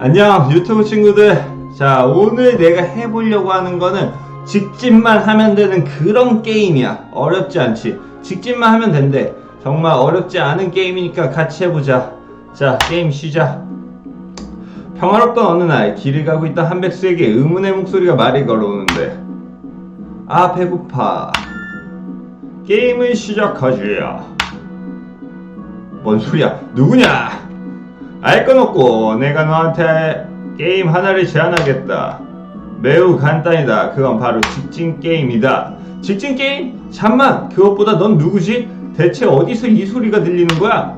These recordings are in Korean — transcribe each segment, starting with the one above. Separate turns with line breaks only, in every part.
안녕 유튜브 친구들. 자 오늘 내가 해보려고 하는 거는 직진만 하면 되는 그런 게임이야. 어렵지 않지. 직진만 하면 된대. 정말 어렵지 않은 게임이니까 같이 해보자. 자 게임 시작. 평화롭던 어느 날 길을 가고 있던 한백수에게 의문의 목소리가 말이 걸어오는데. 아 배고파. 게임을 시작하지 뭔 소리야? 누구냐 알 건 없고 내가 너한테 게임 하나를 제안하겠다. 매우 간단이다. 그건 바로 직진 게임이다. 직진 게임? 잠만. 그것보다 넌 누구지? 대체 어디서 이 소리가 들리는 거야?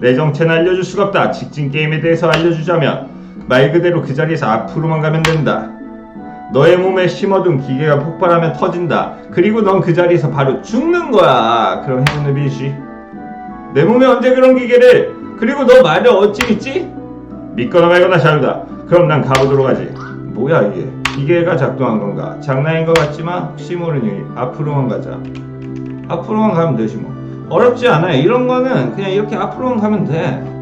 내 정체는 알려줄 수가 없다. 직진 게임에 대해서 알려주자면 말 그대로 그 자리에서 앞으로만 가면 된다. 너의 몸에 심어둔 기계가 폭발하면 터진다. 그리고 넌 그 자리에서 바로 죽는 거야. 그럼 행운을 빌시. 내 몸에 언제 그런 기계를? 그리고 너 말을 어찌 믿지? 믿거나 말거나 자유다. 그럼 난 가보도록 하지. 뭐야 이게? 기계가 작동한 건가? 장난인 것 같지만 혹시 모르니 앞으로만 가자. 앞으로만 가면 되지 뭐. 어렵지 않아요. 이런 거는 그냥 이렇게 앞으로만 가면 돼.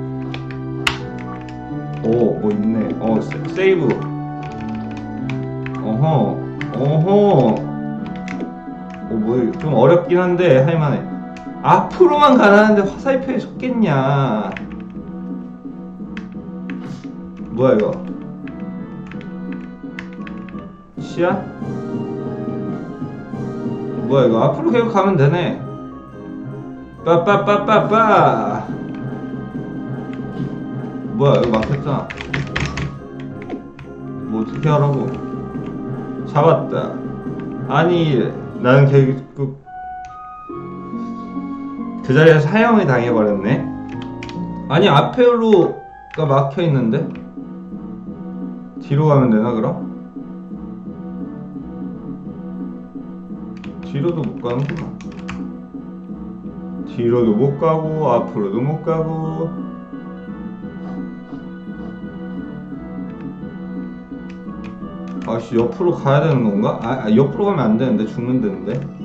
오, 뭐 있네. 어, 세, 세이브. 어허, 어허. 어, 뭐, 좀 어렵긴 한데, 할만해. 앞으로만 가라는데 화살표에 속겠냐. 뭐야, 이거? 시야? 뭐야, 이거? 앞으로 계속 가면 되네. 빠빠빠빠빠! 뭐야, 이거 막혔잖아. 뭐 어떻게 하라고? 잡았다. 아니, 나는 결국 그 자리에서 사형을 당해버렸네. 아니 앞에로가 막혀 있는데 뒤로 가면 되나 그럼? 뒤로도 못 가는구나. 뒤로도 못 가고 앞으로도 못 가고. 아씨 옆으로 가야 되는 건가? 아, 아 옆으로 가면 안 되는데 죽는다는데.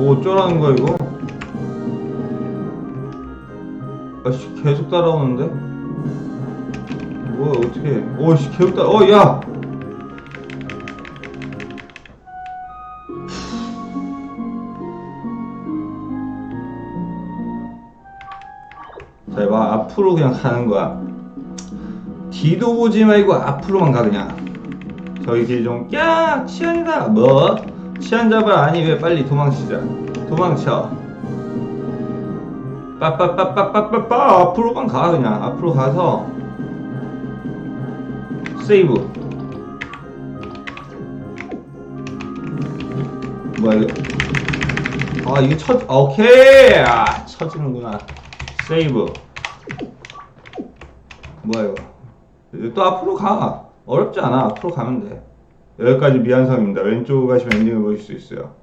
뭐 어쩌라는 거야 이거? 아씨 계속 따라오는데? 뭐야 어떻게? 오씨 계속 따라. 어 야. 자봐 앞으로 그냥 가는 거야. 뒤도 보지 말고 앞으로만 가 그냥. 저기 길 좀, 야, 치안이다. 뭐? 치안 잡아. 아니, 왜 빨리 도망치자. 도망쳐. 빠빠빠빠빠빠빠. 앞으로만 가, 그냥. 앞으로 가서. 세이브. 뭐야, 이거. 아, 이게 쳐, 오케이. 아, 쳐지는구나. 세이브. 뭐야, 이거. 또 앞으로 가. 어렵지 않아. 앞으로 가면 돼. 여기까지 미안성입니다. 왼쪽으로 가시면 엔딩을 보실 수 있어요.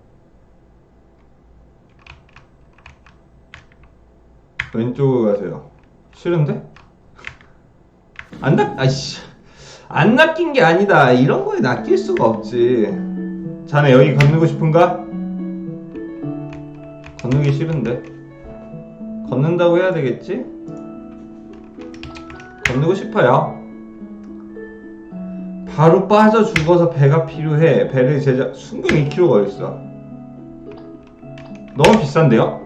왼쪽으로 가세요. 싫은데? 안 낚, 아이씨. 안 낚인 게 아니다. 이런 거에 낚일 수가 없지. 자네 여기 건너고 싶은가? 건너기 싫은데. 걷는다고 해야 되겠지? 건너고 싶어요. 바로 빠져 죽어서 배가 필요해. 배를 제작 순금 2kg가 있어. 너무 비싼데요?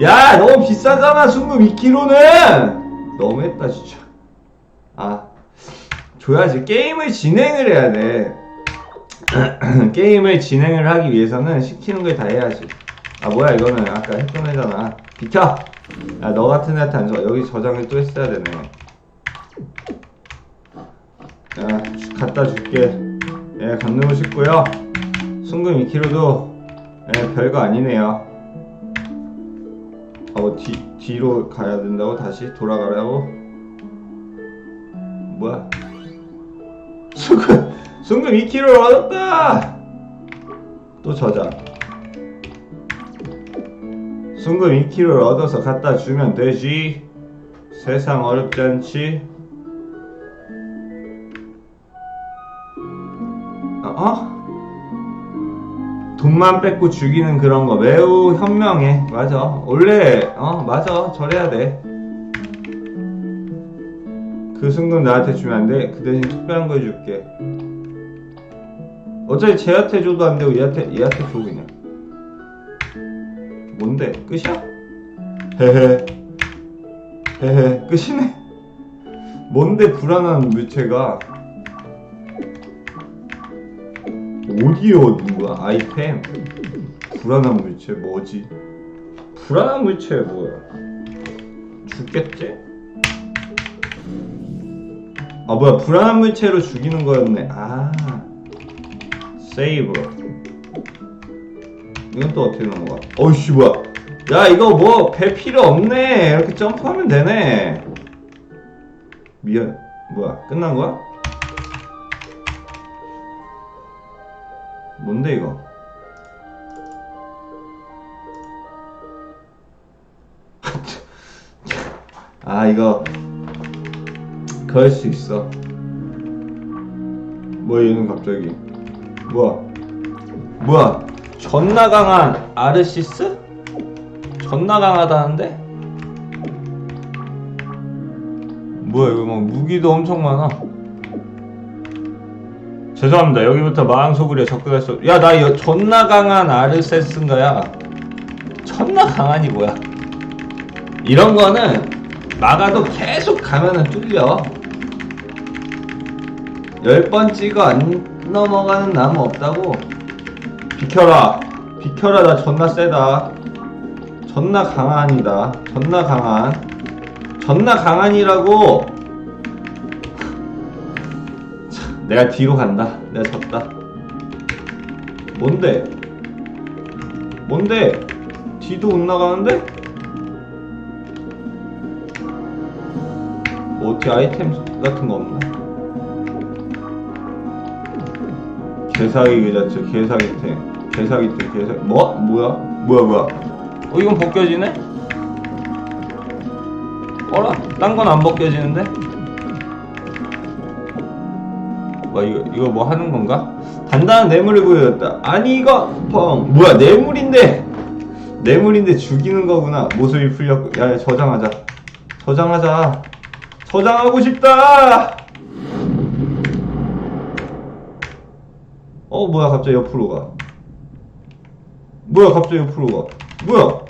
야, 너무 비싸잖아. 순금 2kg는. 너무했다 진짜. 아, 줘야지. 게임을 진행을 해야 돼. 게임을 진행을 하기 위해서는 시키는 걸 다 해야지. 아 뭐야 이거는 아까 했던 애잖아. 비켜. 야, 너 같은 애한테 안 좋아. 여기 저장을 또 했어야 되네. 야, 주- 갖다 줄게. 예, 건너고 싶고요. 순금 2kg도 예, 별거 아니네요. 어, 뒤, 뒤로 가야 된다고? 다시 돌아가라고? 뭐야? 순금, 순금 2kg 얻었다! 또 저장. 순금 2kg를 얻어서 갖다 주면 되지. 세상 어렵지 않지? 어? 어? 돈만 뺏고 죽이는 그런 거 매우 현명해. 맞아. 원래 어 맞아. 저래야 돼. 그 순간 나한테 주면 안 돼. 그 대신 특별한 거 해줄게. 어차피 쟤한테 줘도 안 되고 얘한테 얘한테 줘 그냥. 뭔데? 끝이야? 헤헤. 헤헤. 끝이네. 뭔데 불안한 물체가? 얻은 거야? 아이템. 불안한 물체 뭐지? 불안한 물체 뭐야? 죽겠지? 아 뭐야 불안한 물체로 죽이는 거였네. 아 세이브. 이건 또 어떻게 넘어가? 어이씨 뭐야? 야 이거 뭐 배 필요 없네. 이렇게 점프하면 되네. 미안. 뭐야 끝난 거야? 뭔데 이거? 아 이거 그럴 수 있어. 뭐야 얘는 갑자기 뭐야 뭐야 존나 강한 아르시스? 존나 강하다는데? 뭐야 이거 막 무기도 엄청 많아. 죄송합니다. 여기부터 소굴에 접근할 수. 야, 나 여, 존나 강한 아르세스인가야. 존나 강하니 뭐야? 이런 거는 막아도 계속 가면은 뚫려. 열 번 찍어 안 넘어가는 나무 없다고. 비켜라. 비켜라. 나 존나 세다. 존나 강한이다. 존나 강한. 존나 강한이라고. 내가 뒤로 간다. 내가 졌다. 뭔데? 뭔데? 뒤도 못 나가는데? 뭐 어떻게 아이템 같은 거 없나? 개사기 그 자체, 개사기 템, 개사기템, 개사 뭐? 뭐야? 뭐야 뭐야? 어 이건 벗겨지네? 어라? 딴 건 안 벗겨지는데? 와 이거 이거 뭐 하는 건가? 단단한 뇌물을 보여줬다. 아니 이거 펑 뭐야 뇌물인데 뇌물인데 죽이는 거구나. 모습이 풀렸고 야, 야 저장하자. 저장하자. 저장하고 싶다. 어 뭐야 갑자기 옆으로 가. 뭐야 갑자기 옆으로 가. 뭐야?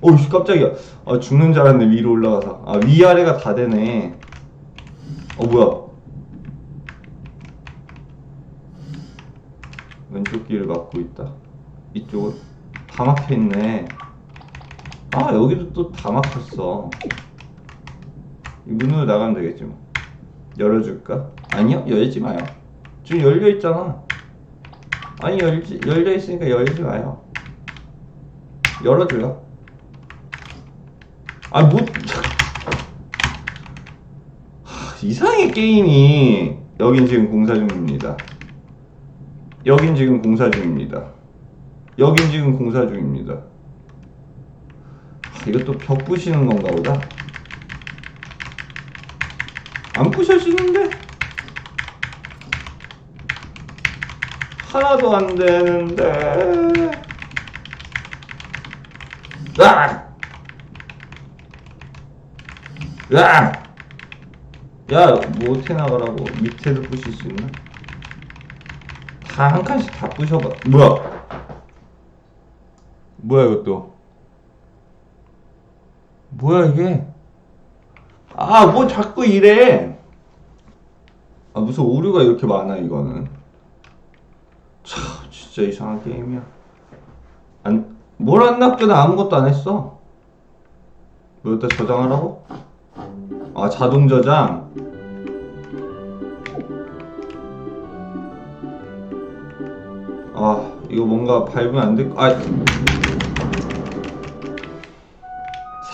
어이씨 깜짝이야. 아 죽는 줄 알았네 위로 올라가서. 아 위아래가 다 되네. 어 뭐야? 왼쪽 길을 막고 있다. 이쪽은 다 막혀 있네. 아 여기도 또 다 막혔어. 이 문으로 나가면 되겠지 뭐. 열어줄까? 아니요 열지 마요. 지금 열려 있잖아. 아니 열지 열려 있으니까 열지 마요. 열어줘요. 아 뭐? 하, 이상해 게임이. 여긴 지금 공사 중입니다. 여긴 지금 공사 중입니다. 여긴 지금 공사 중입니다. 하, 이것도 벽 부시는 건가 보다. 안 부셔지는데? 하나도 안 되는데. 야, 뭐 어떻게 나가라고? 밑에도 부실 수 있나? 다 한 칸씩 다 부셔봐. 뭐야? 뭐야 이것도? 뭐야 이게? 아, 뭐 자꾸 이래? 아, 무슨 오류가 이렇게 많아 이거는. 참, 진짜 이상한 게임이야. 안, 뭘 안 낚여? 나 아무것도 안 했어. 뭐 여기다 저장하라고? 아, 자동 저장. 아, 이거 뭔가 밟으면 안될 거, 아.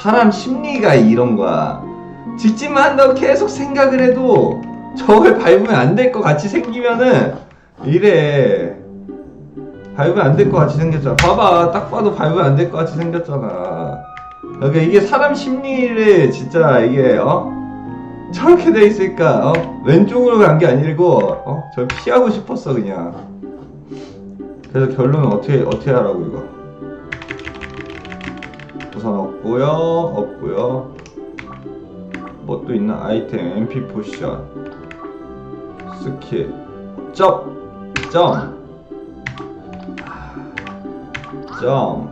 사람 심리가 이런 거야. 짓지만 한다고 계속 생각을 해도 저걸 밟으면 안 될 것 같이 생기면은 이래. 밟으면 안 될 것 같이 생겼잖아. 봐봐. 딱 봐도 밟으면 안 될 것 같이 생겼잖아. 그러니까 이게 사람 심리를 진짜 이게, 어? 저렇게 돼 있으니까, 어? 왼쪽으로 간 게 아니고, 어? 저 피하고 싶었어, 그냥. 그래서 결론은 어떻게 어떻게 하라고 이거 우선 없고요 없고요 뭐 또 있나 아이템 MP 포션 스킬 점 점 점,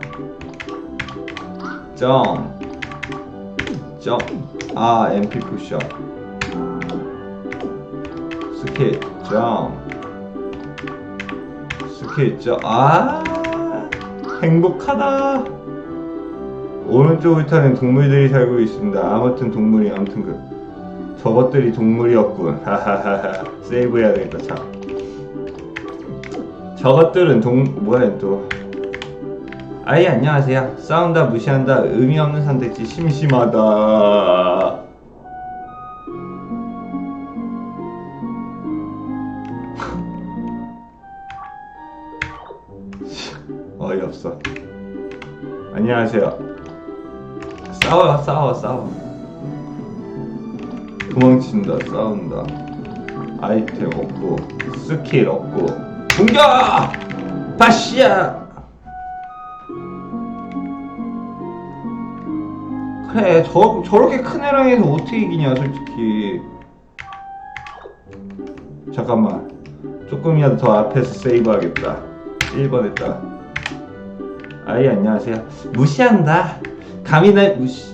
점, 점, 아, MP 쿠션, 스킬, 점, 점, 아, 행복하다. 오른쪽 울타리는 동물들이 살고 있습니다. 아무튼 동물이, 아무튼 그, 저것들이 동물이었군. 하하하하. 세이브해야 되겠다, 참. 저것들은 동, 뭐야, 또. 아이 안녕하세요. 싸운다 무시한다 의미 없는 선택지 심심하다. 어이없어. 안녕하세요. 싸워 싸워 싸워. 도망친다 싸운다. 아이템 없고 스킬 없고 공격! 바시야! 그래 저, 저렇게 큰 애랑 해서 어떻게 이기냐 솔직히. 잠깐만. 조금이라도 더 앞에서 세이브하겠다. 1번 했다. 아이 안녕하세요. 무시한다. 감히 날 무시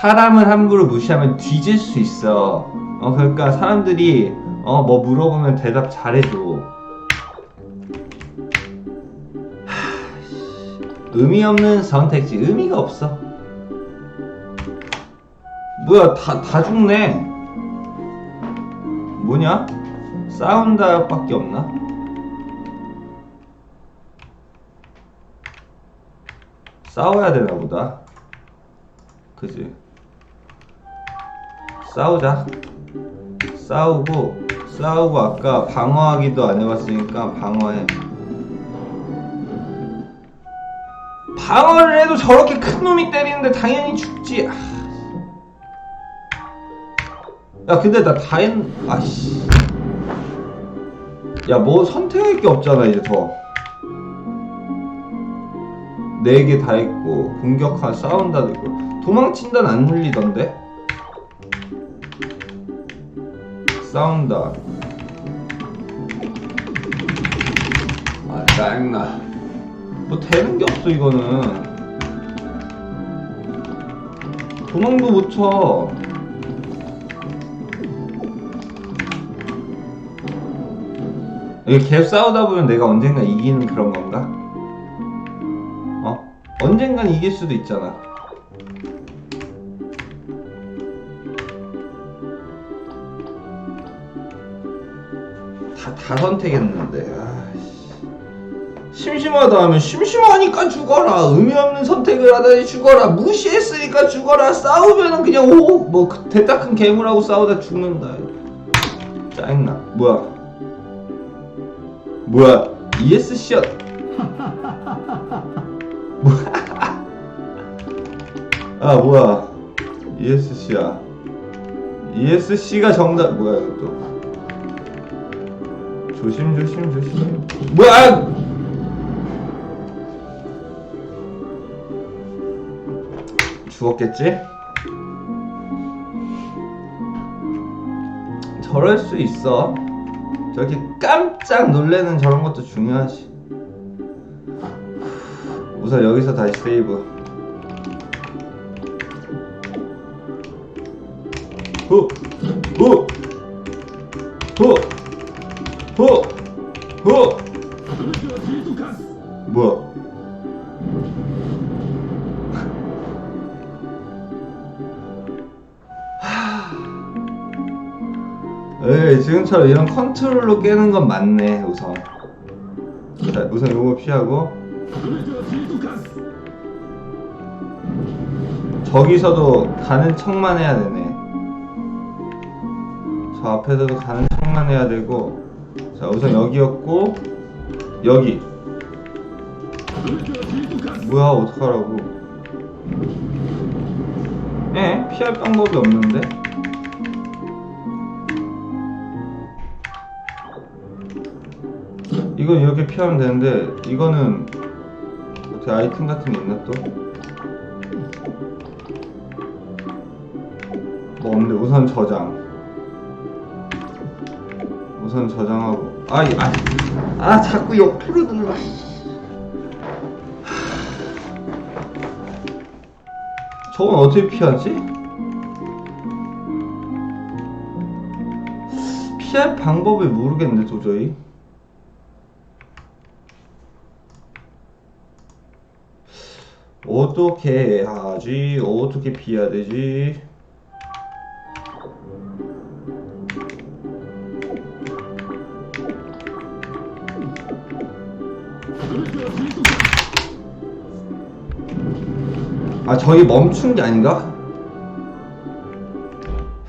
사람을 함부로 무시하면 뒤질 수 있어. 어 그러니까 사람들이 어 뭐 물어보면 대답 잘해줘. 하, 의미 없는 선택지. 의미가 없어 뭐야 다, 다 죽네 뭐냐? 싸운다 밖에 없나? 싸워야 되나 보다 그지 싸우자 싸우고 싸우고 아까 방어하기도 안 해봤으니까 방어해 방어를 해도 저렇게 큰 놈이 때리는데 당연히 죽지 아. 야 근데 나 다 했.. 아씨. 야 뭐 선택할 게 없잖아 이제 더. 네개다 했고 공격한 싸운다도 있고. 도망친다는 안 눌리던데? 싸운다. 아 짜증나. 뭐 되는 게 없어 이거는. 도망도 못쳐 이게 계속 싸우다 보면 내가 언젠가 이기는 그런 건가? 어? 언젠간 이길 수도 있잖아. 다, 다 선택했는데, 아이씨. 심심하다 하면 심심하니까 죽어라. 의미 없는 선택을 하다니 죽어라. 무시했으니까 죽어라. 싸우면은 그냥 오, 뭐, 그 대따 큰 괴물하고 싸우다 죽는다. 짜증나. 뭐야. 뭐야? ESC 야 뭐야. 아 뭐야? ESC야. ESC가 정답. 뭐야 이것도? 조심 조심 조심. 뭐야? 아! 죽었겠지? 저럴 수 있어 저렇게 깜짝 놀래는 저런 것도 중요하지. 우선 여기서 다시 세이브. 후, 후, 후, 후, 후. 지금처럼 이런 컨트롤로 깨는 건 맞네 우선. 자 우선 요거 피하고. 저기서도 가는 척만 해야 되네. 저 앞에서도 가는 척만 해야 되고. 자 우선 여기였고 여기. 뭐야 어떡하라고. 예 피할 방법이 없는데 이건 이렇게 피하면 되는데 이거는 어떻게 아이템 같은 게 있나 또? 뭐 없는데 우선 저장 우선 저장하고 아이 아, 아 자꾸 옆으로 눌러 저건 어떻게 피하지? 피할 방법을 모르겠는데 도저히 어떻게 하지? 어떻게 피해야 되지? 아 저기 멈춘 게 아닌가?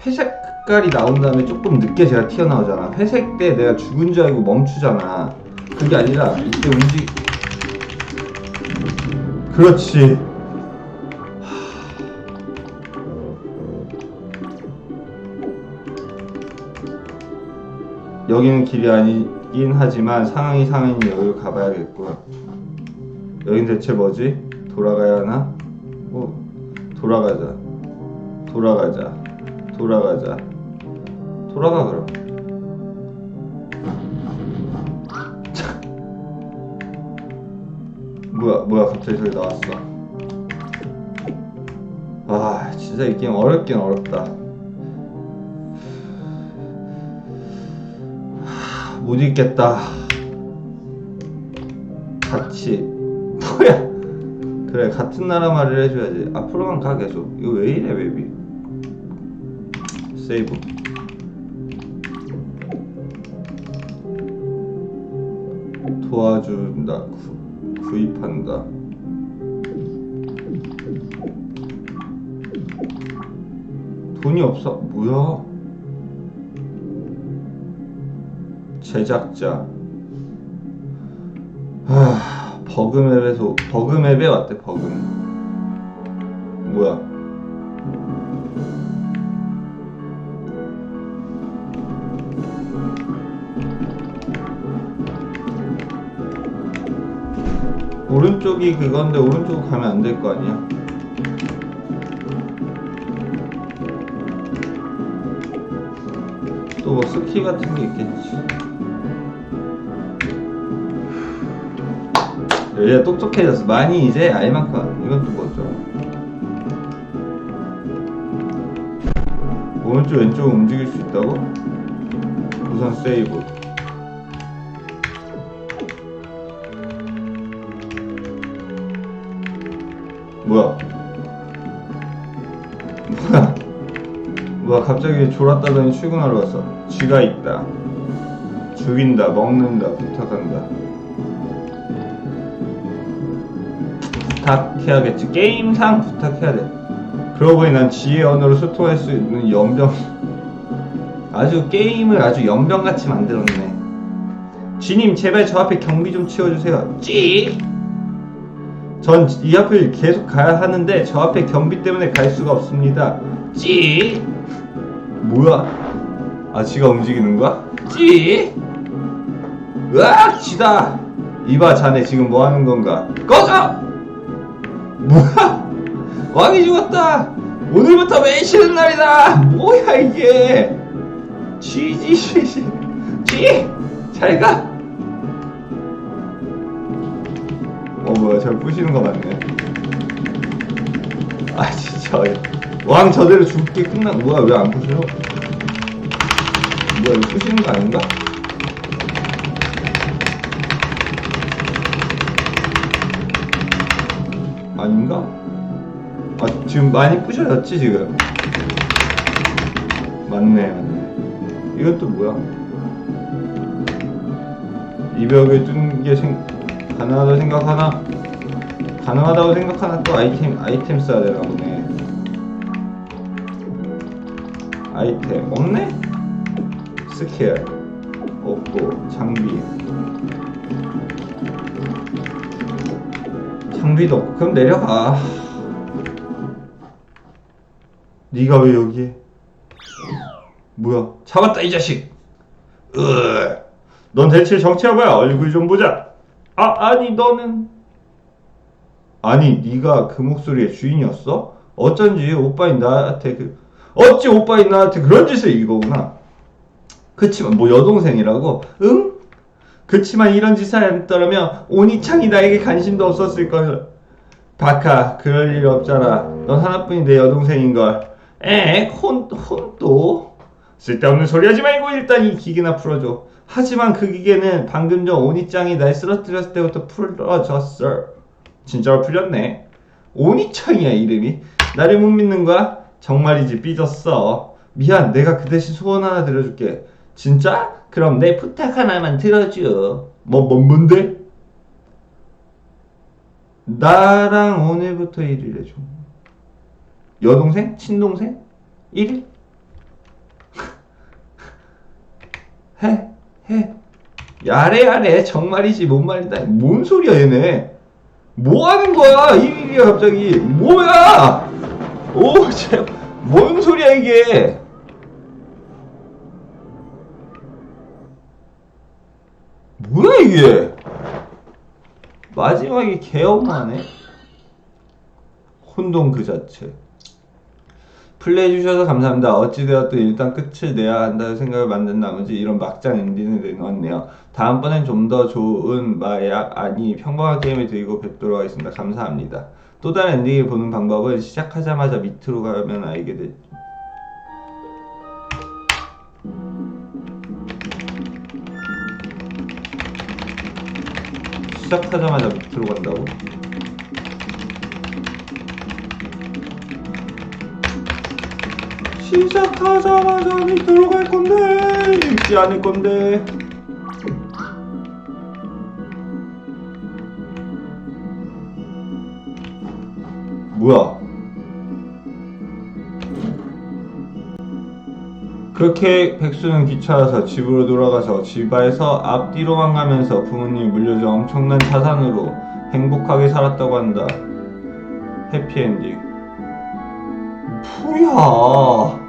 회색 색깔이 나온 다음에 조금 늦게 제가 튀어나오잖아 회색 때 내가 죽은 줄 알고 멈추잖아 그게 아니라 이때 움직 그렇지. 여기는 길이 아니긴 하지만 상황이 상황이니 여기로 가봐야겠고 여긴 대체 뭐지? 돌아가야 하나? 어, 돌아가자. 돌아가자. 돌아가자. 돌아가 그럼 뭐야 뭐야 갑자기 저기 나왔어. 아 진짜 이 게임 어렵긴 어렵다. 하, 못 읽겠다. 같이. 뭐야? 그래 같은 나라 말을 해줘야지. 앞으로만 가 계속. 이거 왜 이래 웹이? 세이브. 도와준다 구, 구입한다. 돈이 없어. 뭐야? 제작자. 하 버그맵에서 버그맵에 왔대 버그맵 뭐야 오른쪽이 그건데 오른쪽 가면 안 될 거 아니야? 또 뭐 스키 같은 게 있겠지. 얘 똑똑해졌어. 많이 이제 알만큼. 이건 또 뭐죠? 오른쪽 왼쪽 움직일 수 있다고? 우선 세이브. 뭐야? 뭐야? 뭐야 갑자기 졸았다더니 출근하러 왔어. 쥐가 있다. 죽인다, 먹는다, 부탁한다. 부탁해야겠지. 게임상 부탁해야 돼. 그러고 보니 난 지의 언어로 소통할 수 있는 연병. 아주 게임을 아주 연병같이 만들었네. 쥐님 제발 저 앞에 경비 좀 치워주세요. 찌! 전 이 앞을 계속 가야 하는데 저 앞에 경비 때문에 갈 수가 없습니다. 찌! 뭐야? 아, 지가 움직이는 거야? 찌! 으악! 지다! 이봐, 자네 지금 뭐 하는 건가? 꺼져! 뭐야? 왕이 죽었다! 오늘부터 매일 쉬는 날이다! 뭐야, 이게! 쥐지, 쥐! 잘 가! 뭐야? 저 부시는 거 맞네. 아 진짜. 왕 저대로 죽게 끝난 뭐야? 왜 안 부셔 뭐야 이거 부시는 거 아닌가? 아닌가? 아 지금 많이 부셔졌지 지금? 맞네 맞네. 또 뭐야? 이 벽을 뚫는 게 생, 가능하다고 생각하나? 가능하다고 생각하나 또 아이템 아이템 써야 되나 보네. 아이템 없네? 스킬 없고 장비 장비도 없고 그럼 내려가. 네가 왜 여기에? 뭐야? 잡았다 이 자식. 으 넌 대체 정체가 뭐야? 얼굴 좀 보자. 아 아니 너는 아니 네가 그 목소리의 주인이었어? 어쩐지 오빠인 나한테 그 어찌 오빠인 나한테 그런 짓을 이거구나. 그치만 뭐 여동생이라고? 응? 그치만 이런 짓을 했더라면 오니창이 나에게 관심도 없었을 걸. 바카 그럴 일 없잖아. 넌 하나뿐인 내 여동생인 걸. 에? 혼, 혼 또? 쓸데없는 소리 하지 말고 일단 이 기계나 풀어줘. 하지만 그 기계는 방금 전 오니짱이 날 쓰러뜨렸을 때부터 풀어졌어. 진짜로 풀렸네. 오니짱이야 이름이. 나를 못 믿는 거야? 정말이지 삐졌어. 미안 내가 그 대신 소원 하나 들어줄게. 진짜? 그럼 내 부탁 하나만 들어줘. 뭐, 뭐 뭔데? 나랑 오늘부터 1일 해줘. 여동생? 친동생? 1일? 해, 해. 야래, 야래. 정말이지, 뭔 말이다. 뭔 소리야, 얘네. 뭐 하는 거야, 1일이야, 갑자기. 뭐야! 오, 쟤, 뭔 소리야, 이게. 뭐야, 이게. 마지막에 개엄하네. 혼돈 그 자체. 플레이 해주셔서 감사합니다. 어찌되었든 일단 끝을 내야 한다는 생각을 만든 나머지 이런 막장 엔딩을 내놓았네요. 다음번엔 좀 더 좋은 마약 아니 평범한 게임을 드리고 뵙도록 하겠습니다. 감사합니다. 또 다른 엔딩을 보는 방법은 시작하자마자 밑으로 가면 알게 되... 시작하자마자 밑으로 간다고? 시작하자마자 밑으로 갈 건데 읽지 않을 건데 뭐야 그렇게 백수는 귀찮아서 집으로 돌아가서 집에서 앞뒤로만 가면서 부모님이 물려준 엄청난 자산으로 행복하게 살았다고 한다. 해피엔딩. 뭐야?